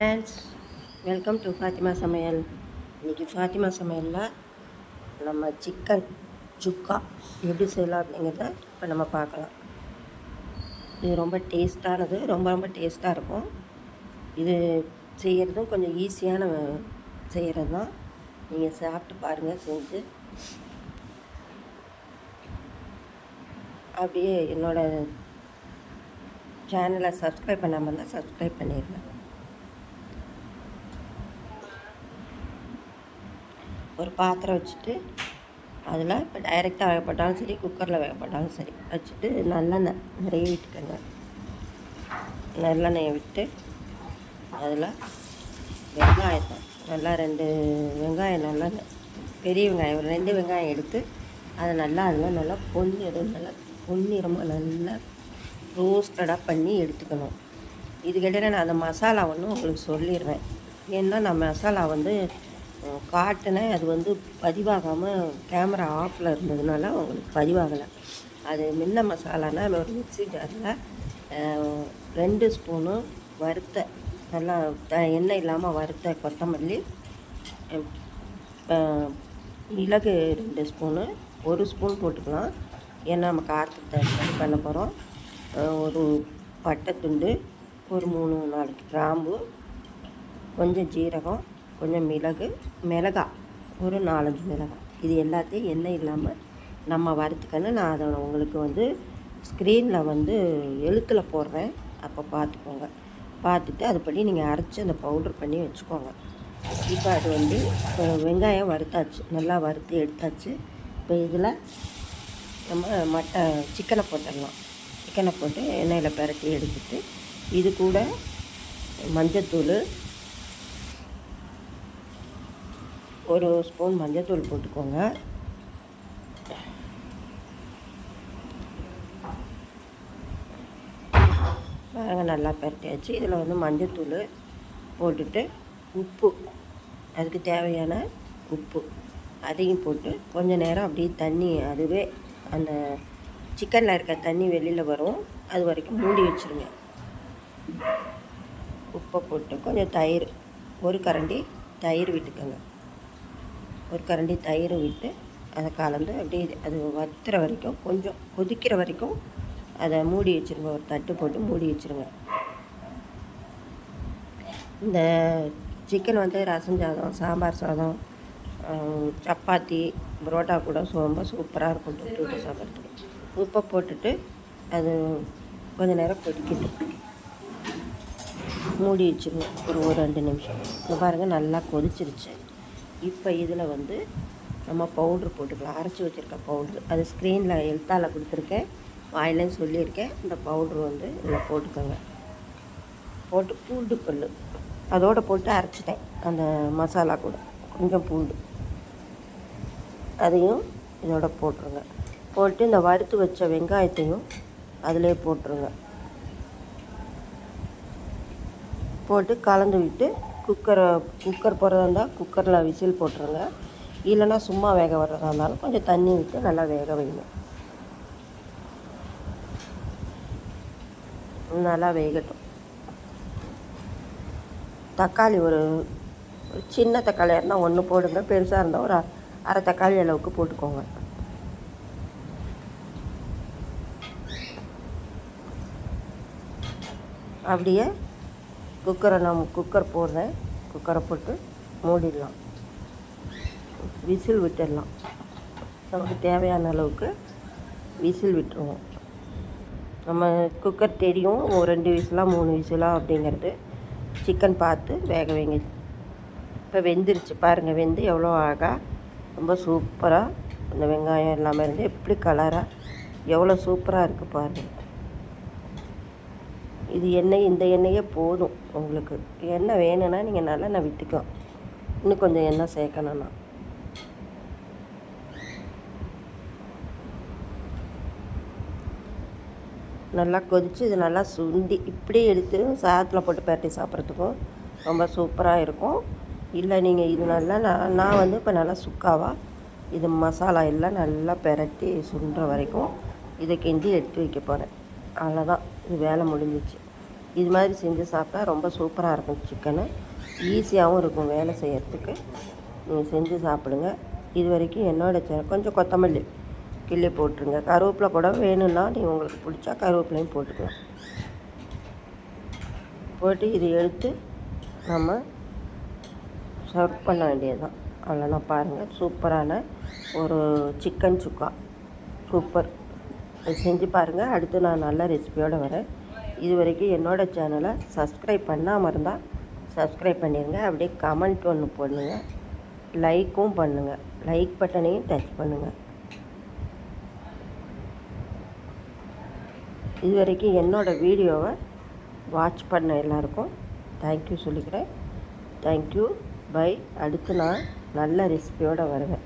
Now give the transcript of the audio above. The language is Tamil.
ஃப்ரெண்ட்ஸ் வெல்கம் டு ஃபாத்திமா சமையல் இன்றைக்கி ஃபாத்திமா சமையலில் நம்ம சிக்கன் சுக்கா எப்படி செய்யலாம் அப்படிங்கிறத இப்போ நம்ம பார்க்கலாம். இது ரொம்ப டேஸ்ட்டானது ரொம்ப ரொம்ப டேஸ்ட்டாக இருக்கும். இது செய்கிறதும் கொஞ்சம் ஈஸியான செய்கிறது தான் நீங்கள் சாப்பிட்டு பாருங்கள் செஞ்சு. அப்படியே என்னோடய சேனலை சப்ஸ்கிரைப் பண்ணாமல் இருந்தால் சப்ஸ்கிரைப் பண்ணிடுங்க ஒரு பாத்திரம் வச்சுட்டு அதில் இப்போ டைரெக்டாக வேகப்பட்டாலும் சரி குக்கரில் வேகப்பட்டாலும் சரி வச்சுட்டு நல்லெண்ணெய் நிறைய விட்டுக்கோங்க. நல்லெண்ணெயை விட்டு அதில் வெங்காயத்தை நல்லா ரெண்டு வெங்காயம் நல்லா பெரிய வெங்காயம் ஒரு ரெண்டு வெங்காயம் எடுத்து அதை நல்லா அதில் நல்லா பொன்னிறம் நல்லா பொன்னிறமாக நல்லா ரோஸ்டடாக பண்ணி எடுத்துக்கணும். இதுக்கிடையில் நான் அந்த மசாலா ஒன்று உங்களுக்கு சொல்லிடுவேன். ஏன்னா நான் மசாலா வந்து காட்டினேன் அது வந்து பதிவாகாமல் கேமரா ஆஃபில் இருந்ததுனால அவங்களுக்கு பதிவாகலை. அது மின்ன மசாலானா ஒரு மிக்சி ஜாரில் ரெண்டு ஸ்பூனு வறுத்த நல்லா த எண்ணெய் இல்லாமல் வறுத்த கொத்தமல்லி மிளகு ரெண்டு ஸ்பூனு ஒரு ஸ்பூன் போட்டுக்கலாம். ஏன்னா நம்ம காரத்துக்கு பண்ண போகிறோம் ஒரு பட்டைத்துண்டு ஒரு மூணு நாலு கிராம்பு கொஞ்சம் ஜீரகம் கொஞ்சம் மிளகு மிளகா ஒரு நாலஞ்சு மிளகாய் இது எல்லாத்தையும் எண்ணெய் இல்லாமல் நம்ம வறுத்துக்கணும் நான் அதை உங்களுக்கு வந்து ஸ்க்ரீனில் வந்து எழுத்தில் போடுறேன். அப்போ பார்த்துக்கோங்க பார்த்துட்டு அதுபடி நீங்கள் அரைச்சி அந்த பவுட்ரு பண்ணி வச்சுக்கோங்க. இப்போ அது வந்து வெங்காயம் வறுத்தாச்சு. நல்லா வறுத்து எடுத்தாச்சு. இப்போ இதில் நம்ம மட்டை சிக்கனை போட்டுடலாம். சிக்கனை போட்டு எண்ணெயில் பரட்டி எடுத்துட்டு இது கூட மஞ்சத்தூள் ஒரு ஸ்பூன் மஞ்சத்தூள் போட்டுக்கோங்க. பாருங்கள் நல்லா பரட்டியாச்சு. இதில் வந்து மஞ்சத்தூள் போட்டுட்டு உப்பு அதுக்கு தேவையான உப்பு அதையும் போட்டு கொஞ்சம் நேரம் அப்படியே தண்ணி அதுவே அந்த சிக்கனில் இருக்க தண்ணி வெளியில் வரும். அது வரைக்கும் மூடி வச்சுருங்க. உப்பை போட்டு கொஞ்சம் தயிர் ஒரு கரண்டி தயிர் விட்டுக்கோங்க. ஒரு கரண்டி தயிர் விட்டு அதை கலந்து அப்படியே அது வத்துற வரைக்கும் கொஞ்சம் கொதிக்கிற வரைக்கும் அதை மூடி வச்சுருங்க. ஒரு தட்டு போட்டு மூடி வச்சுருங்க. இந்த சிக்கன் வந்து ரசம் சாதம் சாம்பார் சாதம் சப்பாத்தி புரோட்டா கூட ரொம்ப சூப்பராக இருக்கும். தொட்டு சாப்பிட்றதுக்கு. உப்பை போட்டுட்டு அது கொஞ்சம் நேரம் கொதிக்கட்டும் மூடி வச்சுருங்க. ஒரு ஒரு ரெண்டு நிமிஷம். இந்த பாருங்கள் நல்லா கொதிச்சிருச்சு. இப்போ இதில் வந்து நம்ம பவுட்ரு போட்டுக்கலாம். அரைச்சி வச்சுருக்க பவுட்ரு. அது ஸ்க்ரீனில் எழுத்தால் கொடுத்துருக்கேன். வாயிலையும் சொல்லியிருக்கேன். இந்த பவுட்ரு வந்து இதில் போட்டுக்கோங்க. போட்டு பூண்டு பல் அதோடு போட்டு அரைச்சிட்டேன். அந்த மசாலா கூட. கொஞ்சம் பூண்டு. அதையும் இதோட போட்டுருங்க. போட்டு இந்த வறுத்து வச்ச வெங்காயத்தையும் அதிலே போட்டுருங்க. போட்டு கலந்து விட்டு குக்கரை குக்கர் போடுறதா இருந்தால் குக்கரில் விசில் போட்டுருங்க. இல்லைன்னா சும்மா வேக வர்றதா இருந்தாலும் கொஞ்சம் தண்ணி விட்டு நல்லா வேக வைங்க. நல்லா வேகட்டும். தக்காளி ஒரு சின்ன தக்காளியாக இருந்தால் ஒன்று போடுங்க. பெருசாக இருந்தால் ஒரு அரை தக்காளி அளவுக்கு போட்டுக்கோங்க. அப்படியே குக்கரை நம்ம குக்கர் போடுறேன். குக்கரை போட்டு மூடிடலாம். விசில் விட்டுடலாம். நமக்கு தேவையான அளவுக்கு விசில் விட்டுருவோம். நம்ம குக்கர் தெரியும். ஒரு ரெண்டு விசிலாக மூணு விசிலாக அப்படிங்கிறது சிக்கன் பார்த்து வேக வைங்க. இப்போ வெந்துருச்சு. பாருங்கள் வெந்து எவ்வளோ அழகாக ரொம்ப சூப்பராக அந்த வெங்காயம் எல்லாமே இருந்து எப்படி கலராக எவ்வளோ சூப்பராக இருக்குது பாருங்கள் இது எண்ணெய் இந்த எண்ணெயே போதும். உங்களுக்கு எண்ணெய் வேணும்னா நீங்கள் நல்லெண்ணெய் விட்டுக்கலாம் இன்னும் கொஞ்சம் எண்ணெய் சேர்க்கணும்னா. நல்லா கொதித்து இது நல்லா சுண்டி இப்படியே எடுத்து சாதத்தில் போட்டு பரட்டி சாப்பிட்றதுக்கும் ரொம்ப சூப்பராக இருக்கும். இல்லை நீங்கள் இது நல்லா நான் நான் வந்து இப்போ நல்லா சுக்காவாக இது மசாலா எல்லாம் நல்லா பெரட்டி சுண்டுற வரைக்கும் இதை கிண்டி எடுத்து வைக்க போகிறேன் அவ்வளோதான் இது வேலை முடிஞ்சிச்சு. இது மாதிரி செஞ்சு சாப்பிட்டா ரொம்ப சூப்பராக இருக்கும் சிக்கனு. ஈஸியாகவும் இருக்கும் வேலை செய்கிறதுக்கு நீங்கள் செஞ்சு சாப்பிடுங்க. இது வரைக்கும் என்னோட கொஞ்சம் கொத்தமல்லி கிள்ளி போட்டுருங்க. கருவேப்பிலை கூட வேணும்னா நீங்கள் உங்களுக்கு பிடிச்சா கருவேப்பிலையும் போட்டுக்கலாம். போட்டு இது எடுத்து நம்ம சர்வ் பண்ண வேண்டியது தான் அவ்வளோதான் பாருங்கள் சூப்பரான ஒரு சிக்கன் சுக்கா. சூப்பர். செஞ்சு பாருங்கள் அடுத்து நான் நல்ல ரெசிபியோடு வரேன். இது வரைக்கும் என்னோடய சேனலை சப்ஸ்கிரைப் பண்ணாமல் இருந்தால் சப்ஸ்கிரைப் பண்ணிடுங்க அப்படியே கமெண்ட் ஒன்று பண்ணுங்கள் லைக்கும் பண்ணுங்கள் லைக் பட்டனையும் டச் பண்ணுங்கள் இது வரைக்கும் என்னோடய வீடியோவை வாட்ச் பண்ண எல்லாருக்கும் தேங்க்யூ சொல்லிக்கிறேன். தேங்க்யூ பை அடுத்து நான் நல்ல ரெசிபியோடு வருவேன்.